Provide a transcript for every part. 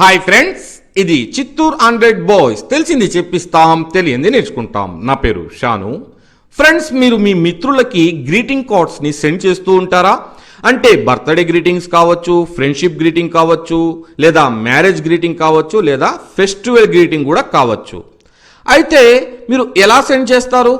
Hi friends ఇది Chittoor hundred boys. తెలిసింది చెప్పిస్తాం తెలియంది నేర్చుకుంటాం. నా పేరు షాను. ఫ్రెండ్స్ మీరు మీ మిత్రులకి గ్రీటింగ్ కార్డ్స్ని సెండ్ చేస్తూ ఉంటారా? అంటే బర్త్డే గ్రీటింగ్స్ కావచ్చు ఫ్రెండ్షిప్ గ్రీటింగ్ కావచ్చు లేదా మ్యారేజ్ గ్రీటింగ్ కావచ్చు లేదా ఫెస్టివల్ గ్రీటింగ్ కూడా కావచ్చు. అయితే మీరు ఎలా సెండ్ చేస్తారు?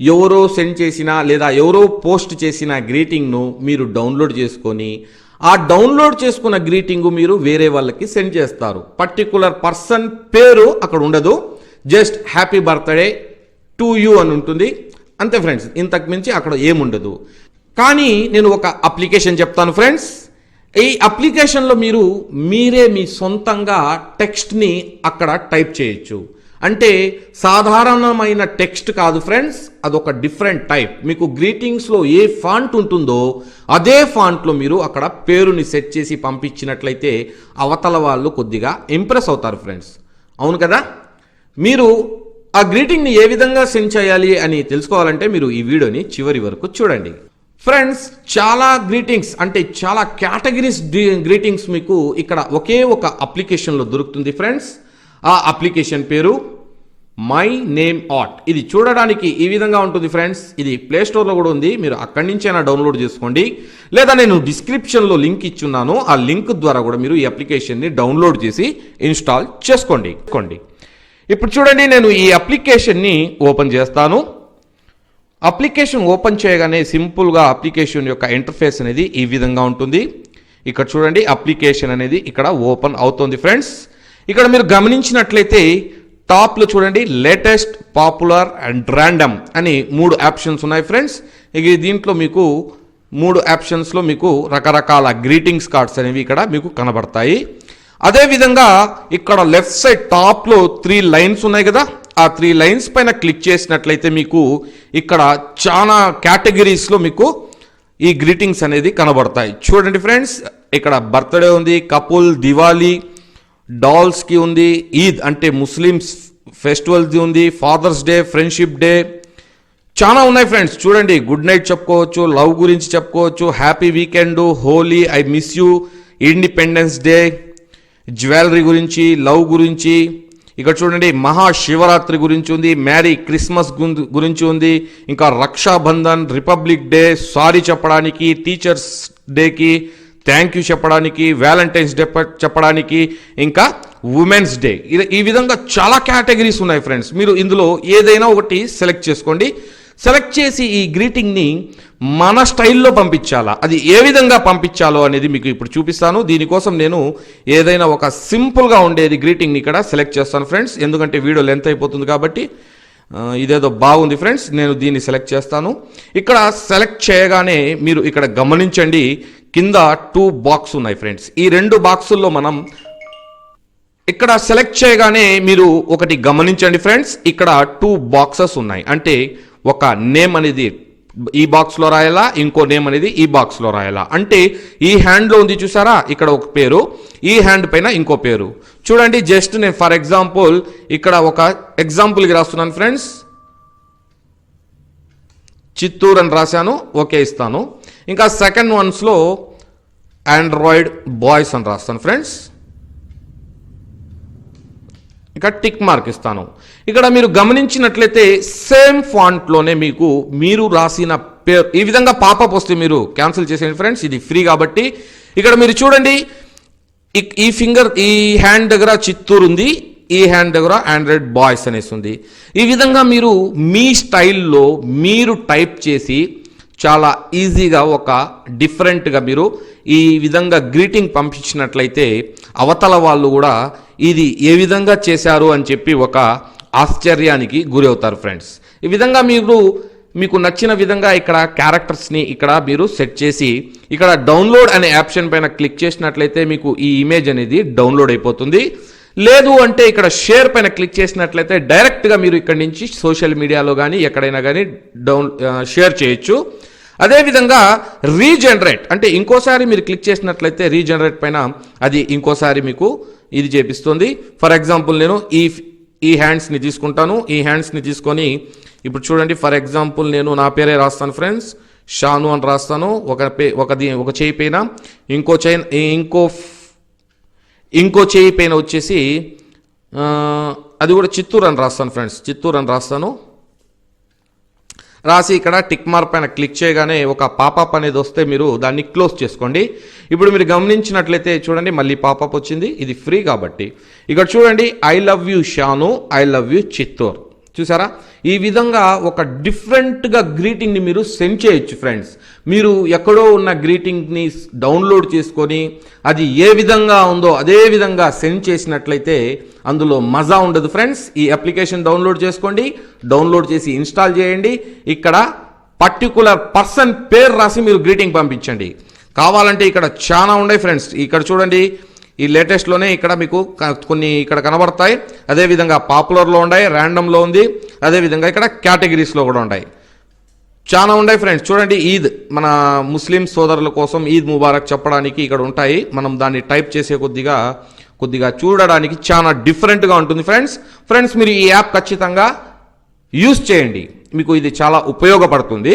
ఎవరో సెండ్ చేసిన లేదా ఎవరో పోస్ట్ చేసిన గ్రీటింగ్ను మీరు డౌన్లోడ్ చేసుకొని ఆ డౌన్లోడ్ చేసుకున్న గ్రీటింగ్ మీరు వేరే వాళ్ళకి సెండ్ చేస్తారు. పర్టికులర్ పర్సన్ పేరు అక్కడ ఉండదు. Just happy birthday to you అని ఉంటుంది. అంతే ఫ్రెండ్స్ ఇంతకు మించి అక్కడ ఏముండదు. కానీ నేను ఒక అప్లికేషన్ చెప్తాను ఫ్రెండ్స్ ఈ అప్లికేషన్లో మీరు మీరే మీ సొంతంగా టెక్స్ట్ని అక్కడ టైప్ చేయొచ్చు. అంటే సాధారణమైన టెక్స్ట్ కాదు ఫ్రెండ్స్ అదొక డిఫరెంట్ టైప్. మీకు గ్రీటింగ్స్లో ఏ ఫాంట్ ఉంటుందో అదే ఫాంట్లో మీరు అక్కడ పేరుని సెట్ చేసి పంపించినట్లయితే అవతల వాళ్ళు కొద్దిగా ఇంప్రెస్ అవుతారు ఫ్రెండ్స్. అవును కదా? మీరు ఆ గ్రీటింగ్ని ఏ విధంగా సెండ్ చేయాలి అని తెలుసుకోవాలంటే మీరు ఈ వీడియోని చివరి వరకు చూడండి. ఫ్రెండ్స్ చాలా గ్రీటింగ్స్ అంటే చాలా కేటగిరీస్ గ్రీటింగ్స్ మీకు ఇక్కడ ఒకే ఒక అప్లికేషన్లో దొరుకుతుంది ఫ్రెండ్స్. ఆ అప్లికేషన్ పేరు మై నేమ్ ఆట్ ఇది చూడడానికి ఈ విధంగా ఉంటుంది ఫ్రెండ్స్ ఇది ప్లే స్టోర్లో కూడా ఉంది. మీరు అక్కడి నుంచైనా డౌన్లోడ్ చేసుకోండి. లేదా నేను డిస్క్రిప్షన్లో లింక్ ఇచ్చున్నాను. ఆ లింక్ ద్వారా కూడా మీరు ఈ అప్లికేషన్ని డౌన్లోడ్ చేసి ఇన్స్టాల్ చేసుకోండి. కొండి ఇప్పుడు చూడండి నేను ఈ అప్లికేషన్ని ఓపెన్ చేస్తాను. అప్లికేషన్ ఓపెన్ చేయగానే సింపుల్గా అప్లికేషన్ యొక్క ఇంటర్ఫేస్ అనేది ఈ విధంగా ఉంటుంది. ఇక్కడ చూడండి అప్లికేషన్ అనేది ఇక్కడ ఓపెన్ అవుతుంది ఫ్రెండ్స్ ఇక్కడ మీరు గమనించినట్లయితే టాప్లో చూడండి లేటెస్ట్ పాపులర్ అండ్ ర్యాండమ్ అని మూడు ఆప్షన్స్ ఉన్నాయి ఫ్రెండ్స్ ఇక దీంట్లో మీకు మూడు ఆప్షన్స్లో మీకు రకరకాల గ్రీటింగ్స్ కార్డ్స్ అనేవి ఇక్కడ మీకు కనబడతాయి. అదేవిధంగా ఇక్కడ లెఫ్ట్ సైడ్ టాప్లో త్రీ లైన్స్ ఉన్నాయి కదా ఆ త్రీ లైన్స్ పైన క్లిక్ చేసినట్లయితే మీకు ఇక్కడ చాలా కేటగిరీస్లో మీకు ఈ గ్రీటింగ్స్ అనేది కనబడతాయి. చూడండి ఫ్రెండ్స్ ఇక్కడ బర్త్డే ఉంది కపుల్ దివాళీ డాల్స్కి ఉంది ఈద్ అంటే ముస్లిమ్స్ ఫెస్టివల్ది ఉంది ఫాదర్స్ డే ఫ్రెండ్షిప్ డే. చాలా ఉన్నాయి ఫ్రెండ్స్ చూడండి గుడ్ నైట్ చెప్పుకోవచ్చు లవ్ గురించి చెప్పుకోవచ్చు happy weekend Holi I miss you independence day jewellery గురించి లవ్ గురించి. ఇక్కడ చూడండి మహాశివరాత్రి గురించి ఉంది మ్యారీ క్రిస్మస్ గుం- గురించి ఉంది ఇంకా రక్షాబంధన్ రిపబ్లిక్ డే సారీ చెప్పడానికి టీచర్స్ డేకి థ్యాంక్ యూ చెప్పడానికి వ్యాలంటైన్స్ డే చెప్పడానికి ఇంకా ఉమెన్స్ డే. ఇది- ఈ విధంగా చాలా కేటగిరీస్ ఉన్నాయి ఫ్రెండ్స్. మీరు ఇందులో ఏదైనా ఒకటి సెలెక్ట్ చేసుకోండి. సెలెక్ట్ చేసి ఈ గ్రీటింగ్ని మన స్టైల్లో పంపించాలా? అది ఏ విధంగా పంపించాలో అనేది మీకు ఇప్పుడు చూపిస్తాను. దీనికోసం నేను ఏదైనా ఒక సింపుల్గా ఉండేది గ్రీటింగ్ని ఇక్కడ సెలెక్ట్ చేస్తాను ఫ్రెండ్స్. ఎందుకంటే వీడియో లెంత్ అయిపోతుంది కాబట్టి ఇదేదో బాగుంది ఫ్రెండ్స్ నేను దీన్ని సెలెక్ట్ చేస్తాను. ఇక్కడ సెలెక్ట్ చేయగానే మీరు ఇక్కడ గమనించండి కింద టూ బాక్స్ ఉన్నాయి ఫ్రెండ్స్. ఈ రెండు బాక్సుల్లో మనం ఇక్కడ సెలెక్ట్ చేయగానే మీరు ఒకటి గమనించండి ఫ్రెండ్స్ ఇక్కడ టూ బాక్సెస్ ఉన్నాయి. అంటే ఒక నేమ్ అనేది ఈ బాక్స్లో రాయాలా? ఇంకో నేమ్ అనేది ఈ బాక్స్లో రాయాలా? అంటే ఈ హ్యాండ్లో ఉంది చూసారా? ఇక్కడ ఒక పేరు ఈ హ్యాండ్ పైన ఇంకో పేరు. చూడండి జస్ట్ నేను ఫర్ ఎగ్జాంపుల్ ఇక్కడ ఒక ఎగ్జాంపుల్కి రాస్తున్నాను ఫ్రెండ్స్ చిత్తూరు అని రాశాను ఓకే ఇస్తాను. ఇంకా సెకండ్ వన్స్లో ఆండ్రాయిడ్ బాయ్స్ అని రాస్తాను ఫ్రెండ్స్ ఇక టిక్ మార్క్ ఇస్తాను. ఇక్కడ మీరు గమనించినట్లయితే సేమ్ ఫాంట్లోనే మీకు మీరు రాసిన పేరు ఈ విధంగా పాపప్ వస్తే మీరు క్యాన్సిల్ చేసేయండి ఫ్రెండ్స్ ఇది ఫ్రీ కాబట్టి. ఇక్కడ మీరు చూడండి ఈ ఫింగర్ ఈ హ్యాండ్ దగ్గర చిత్తూరు ఉంది ఈ హ్యాండ్ దగ్గర ఆండ్రాయిడ్ బాయ్స్ అనేసి ఉంది. ఈ విధంగా మీరు మీ స్టైల్లో మీరు టైప్ చేసి చాలా ఈజీగా ఒక డిఫరెంట్గా మీరు ఈ విధంగా గ్రీటింగ్ పంపించినట్లయితే అవతల వాళ్ళు కూడా ఇది ఏ విధంగా చేశారు అని చెప్పి ఒక ఆశ్చర్యానికి గురి అవుతారు ఫ్రెండ్స్ ఈ విధంగా మీరు మీకు నచ్చిన విధంగా ఇక్కడ క్యారెక్టర్స్ని ఇక్కడ మీరు సెట్ చేసి ఇక్కడ డౌన్లోడ్ అనే ఆప్షన్ పైన క్లిక్ చేసినట్లయితే మీకు ఈ ఇమేజ్ అనేది డౌన్లోడ్ అయిపోతుంది. లేదు అంటే ఇక్కడ షేర్ పైన క్లిక్ చేసినట్లయితే డైరెక్ట్గా మీరు ఇక్కడ నుంచి సోషల్ మీడియాలో కానీ ఎక్కడైనా కానీ డౌన్ షేర్ చేయొచ్చు. అదేవిధంగా రీజనరేట్ అంటే ఇంకోసారి మీరు క్లిక్ చేసినట్లయితే రీజనరేట్ పైన అది ఇంకోసారి మీకు ఇది చేపిస్తుంది. ఫర్ ఎగ్జాంపుల్ నేను ఈ ఈ హ్యాండ్స్ని తీసుకుంటాను. ఈ హ్యాండ్స్ని తీసుకొని ఇప్పుడు చూడండి ఫర్ ఎగ్జాంపుల్ నేను నా పేరే రాస్తాను ఫ్రెండ్స్ షాను అని రాస్తాను. ఒక పే ఒకది ఒక చేయి పైన. ఇంకో చైన్ ఇంకో ఇంకో చేయి పైన వచ్చేసి అది కూడా చిత్తూరు అని రాస్తాను ఫ్రెండ్స్ చిత్తూరు అని రాస్తాను. రాసి ఇక్కడ టిక్ మార్క్ పైన క్లిక్ చేయగానే ఒక పాపప్ అనేది వస్తే మీరు దాన్ని క్లోజ్ చేసుకోండి. ఇప్పుడు మీరు గమనించినట్లయితే చూడండి మళ్ళీ పాపప్ వచ్చింది. ఇది ఫ్రీ కాబట్టి. ఇక్కడ చూడండి I love you Shanu I love you Chittoor చూసారా? ఈ విధంగా ఒక డిఫరెంట్గా గ్రీటింగ్ని మీరు సెండ్ చేయొచ్చు ఫ్రెండ్స్ మీరు ఎక్కడో ఉన్న గ్రీటింగ్ని డౌన్లోడ్ చేసుకొని అది ఏ విధంగా ఉందో అదే విధంగా సెండ్ చేసినట్లయితే అందులో మజా ఉండదు ఫ్రెండ్స్ ఈ అప్లికేషన్ డౌన్లోడ్ చేసుకోండి డౌన్లోడ్ చేసి ఇన్స్టాల్ చేయండి. ఇక్కడ పర్టికులర్ పర్సన్ పేరు రాసి మీరు గ్రీటింగ్ పంపించండి. కావాలంటే ఇక్కడ చాలా ఉన్నాయి ఫ్రెండ్స్ ఇక్కడ చూడండి ఈ లేటెస్ట్లోనే ఇక్కడ మీకు కొన్ని ఇక్కడ కనబడతాయి. అదేవిధంగా పాపులర్లో ఉన్నాయి ర్యాండమ్లో ఉంది. అదేవిధంగా ఇక్కడ కేటగిరీస్లో కూడా ఉన్నాయి చాలా ఉన్నాయి ఫ్రెండ్స్ చూడండి ఈద్ మన ముస్లిం సోదరుల కోసం ఈద్ ముబారక్ చెప్పడానికి ఇక్కడ ఉంటాయి. మనం దాన్ని టైప్ చేసే కొద్దిగా కొద్దిగా చూడడానికి చాలా డిఫరెంట్గా ఉంటుంది ఫ్రెండ్స్ ఫ్రెండ్స్ మీరు ఈ యాప్ ఖచ్చితంగా యూస్ చేయండి. మీకు ఇది చాలా ఉపయోగపడుతుంది.